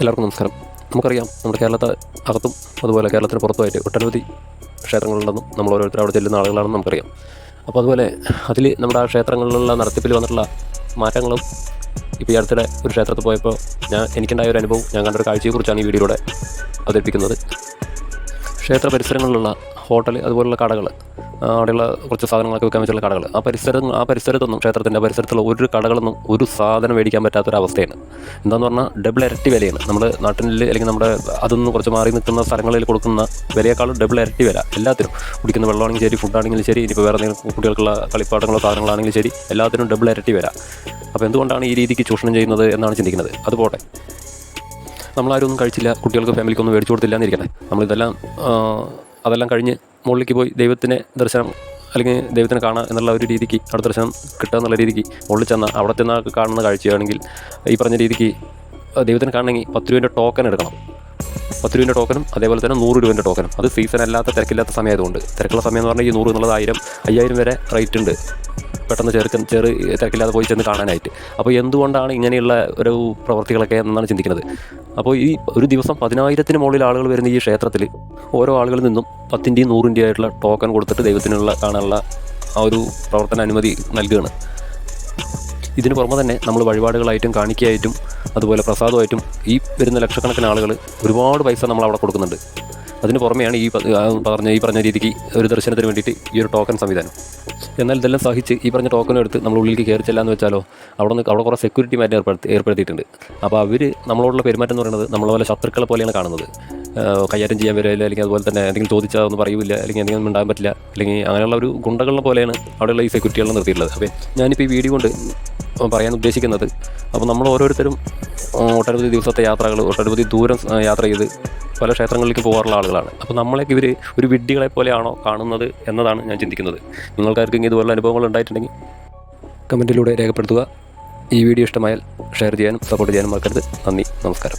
എല്ലാവർക്കും നമസ്കാരം. നമുക്കറിയാം നമ്മുടെ കേരളത്തെ അകത്തും അതുപോലെ കേരളത്തിന് പുറത്തുമായിട്ട് ഒട്ടനവധി ക്ഷേത്രങ്ങളുണ്ടെന്നും നമ്മൾ ഓരോരുത്തരും അവിടെ ചെല്ലുന്ന ആളുകളാണെന്ന് നമുക്കറിയാം. അപ്പോൾ അതുപോലെ അതിൽ നമ്മുടെ ആ ക്ഷേത്രങ്ങളിലുള്ള നടത്തിപ്പിൽ വന്നിട്ടുള്ള മാറ്റങ്ങളും ഇപ്പോൾ ഈ അടുത്തിടെ ഒരു ക്ഷേത്രത്തിൽ പോയപ്പോൾ ഞാൻ എനിക്കുണ്ടായ ഒരു അനുഭവം ഞാൻ കണ്ടൊരു കാഴ്ചയെക്കുറിച്ചാണ് ഈ വീഡിയോയിലൂടെ അവതരിപ്പിക്കുന്നത്. ക്ഷേത്ര പരിസരങ്ങളിലുള്ള ഹോട്ടൽ അതുപോലുള്ള കടകൾ അവിടെയുള്ള കുറച്ച് സാധനങ്ങളൊക്കെ വെക്കാൻ വെച്ചുള്ള കടകൾ. ആ പരിസരം ആ പരിസരത്തൊന്നും ക്ഷേത്രത്തിന്റെ പരിസരത്തുള്ള ഒരു കടകളൊന്നും ഒരു സാധനം മേടിക്കാൻ പറ്റാത്തൊരവസ്ഥയാണ് എന്താന്ന് പറഞ്ഞാൽ ഡബിൾ ഇരട്ടി വിലയാണ്. നമ്മൾ നാട്ടിൽ അല്ലെങ്കിൽ നമ്മുടെ അതൊന്നും കുറച്ച് മാറി നിൽക്കുന്ന സ്ഥലങ്ങളിൽ കൊടുക്കുന്ന വിലയേക്കാളും ഡബിൾ ഇരട്ടി വില. എല്ലാത്തിനും. കുടിക്കുന്ന വെള്ളമാണെങ്കിലും ശരി ഫുഡാണെങ്കിലും ശരി ഇനിയിപ്പോൾ വേറെ എന്തെങ്കിലും കുട്ടികൾക്കുള്ള കളിപ്പാട്ടങ്ങളോ സാധനങ്ങളാണെങ്കിലും ശരി എല്ലാത്തിനും ഡബിൾ ഇരട്ടി വില. അപ്പോൾ എന്തുകൊണ്ടാണ് ഈ രീതിക്ക് ചൂഷണം ചെയ്യുന്നത് എന്നാണ് ചിന്തിക്കുന്നത്. അതുപോട്ടെ നമ്മളാരും ഒന്നും കഴിച്ചില്ല കുട്ടികൾക്ക് ഫാമിലിക്കൊന്നും മേടിച്ചു കൊടുത്തില്ല എന്നിരിക്കണേ നമ്മളിതെല്ലാം അതെല്ലാം കഴിഞ്ഞ് മുകളിലേക്ക് പോയി ദൈവത്തിനെ ദർശനം അല്ലെങ്കിൽ ദൈവത്തിനെ കാണുക എന്നുള്ള ഒരു രീതിക്ക് അവിടെ ദർശനം കിട്ടുക എന്നുള്ള രീതിക്ക് മുകളിൽ ചെന്നാൽ അവിടെ ചെന്നാൽ കാണുന്ന കാഴ്ചയാണെങ്കിൽ ഈ പറഞ്ഞ രീതിക്ക് ദൈവത്തിനെ കാണണമെങ്കിൽ പത്ത് രൂപേന്റെ ടോക്കൺ എടുക്കണം. പത്ത് രൂപേന്റെ ടോക്കനും അതേപോലെ തന്നെ നൂറ് രൂപേന്റെ ടോക്കനും അത് സീസൺ അല്ലാത്ത തിരക്കില്ലാത്ത സമയമായതുകൊണ്ട്. തിരക്കുള്ള സമയം എന്ന് പറഞ്ഞാൽ ഈ നൂറ് എന്നുള്ളത് ആയിരം അയ്യായിരം വരെ റേറ്റ് ഉണ്ട്. പെട്ടെന്ന് ചെറുക്കൻ ചെറു തിരക്കില്ലാതെ പോയി ചെന്ന് കാണാനായിട്ട്. അപ്പോൾ എന്തുകൊണ്ടാണ് ഇങ്ങനെയുള്ള ഒരു പ്രവർത്തികളൊക്കെ എന്നാണ് ചിന്തിക്കുന്നത്. അപ്പോൾ ഈ ഒരു ദിവസം പതിനായിരത്തിന് മുകളിൽ ആളുകൾ വരുന്ന ഈ ക്ഷേത്രത്തിൽ ഓരോ ആളുകളിൽ നിന്നും പത്തിന്റെയും നൂറിന്റെയും ആയിട്ടുള്ള ടോക്കൺ കൊടുത്തിട്ട് ദൈവത്തിനുള്ള കാണാനുള്ള ആ ഒരു പ്രവർത്തന അനുമതി നൽകുകയാണ്. ഇതിന് പുറമെ തന്നെ നമ്മൾ വഴിപാടുകളായിട്ടും കാണിക്കയായിട്ടും അതുപോലെ പ്രസാദമായിട്ടും ഈ വരുന്ന ലക്ഷക്കണക്കിന് ആളുകൾ ഒരുപാട് പൈസ നമ്മൾ അവിടെ കൊടുക്കുന്നുണ്ട്. അതിന് പുറമെയാണ് ഈ പറഞ്ഞ ഈ പറഞ്ഞ രീതിക്ക് ഒരു ദർശനത്തിന് വേണ്ടിയിട്ട് ഈ ഒരു ടോക്കൺ സംവിധാനം. എന്നാൽ ഇതെല്ലാം സഹിച്ച് ഈ പറഞ്ഞ ടോക്കൺ എടുത്ത് നമ്മൾ ഉള്ളിലേക്ക് കയറി ചെല്ലാന്ന് വെച്ചാലോ അവിടെ നിന്ന് അവിടെ കുറേ സെക്യൂരിറ്റി മാറ്റം ഏർപ്പെടുത്തി ഏർപ്പെടുത്തിയിട്ടുണ്ട്. അപ്പോൾ അവർ നമ്മളോടുള്ള പെരുമാറ്റം എന്ന് പറയുന്നത് നമ്മളെ പോലെ ശത്രുക്കളെ പോലെയാണ് കാണുന്നത്. കൈകാര്യം ചെയ്യാൻ വരില്ല അല്ലെങ്കിൽ അതുപോലെ തന്നെ എന്തെങ്കിലും ചോദിച്ചാൽ ഒന്നും പറയില്ല അല്ലെങ്കിൽ എന്തെങ്കിലും ഉണ്ടാകാൻ പറ്റില്ല അല്ലെങ്കിൽ അങ്ങനെയുള്ള ഒരു ഗുണ്ടകളെ പോലെയാണ് അവിടെയുള്ള ഈ സെക്യൂരിറ്റികളെ നിർത്തിയിട്ടുള്ളത്. അപ്പോൾ ഞാനിപ്പോൾ ഈ വീഡിയോ കൊണ്ട് പറയാൻ ഉദ്ദേശിക്കുന്നത്. അപ്പോൾ നമ്മൾ ഓരോരുത്തരും ഒട്ടനവധി ദിവസത്തെ യാത്രകൾ ഒട്ടനവധി ദൂരം യാത്ര ചെയ്ത് പല ക്ഷേത്രങ്ങളിലേക്ക് പോകാറുള്ള ആളുകളാണ്. അപ്പോൾ നമ്മളെയൊക്കെ ഇവർ ഒരു വിഡ്ഢികളെ പോലെയാണോ കാണുന്നത് എന്നതാണ് ഞാൻ ചിന്തിക്കുന്നത്. നിങ്ങൾക്കാർക്കെങ്കിലും ഇതുപോലുള്ള അനുഭവങ്ങൾ ഉണ്ടായിട്ടുണ്ടെങ്കിൽ കമന്റിലൂടെ രേഖപ്പെടുത്തുക. ഈ വീഡിയോ ഇഷ്ടമായാൽ ഷെയർ ചെയ്യാനും സപ്പോർട്ട് ചെയ്യാനും മറക്കരുത്. നന്ദി നമസ്കാരം.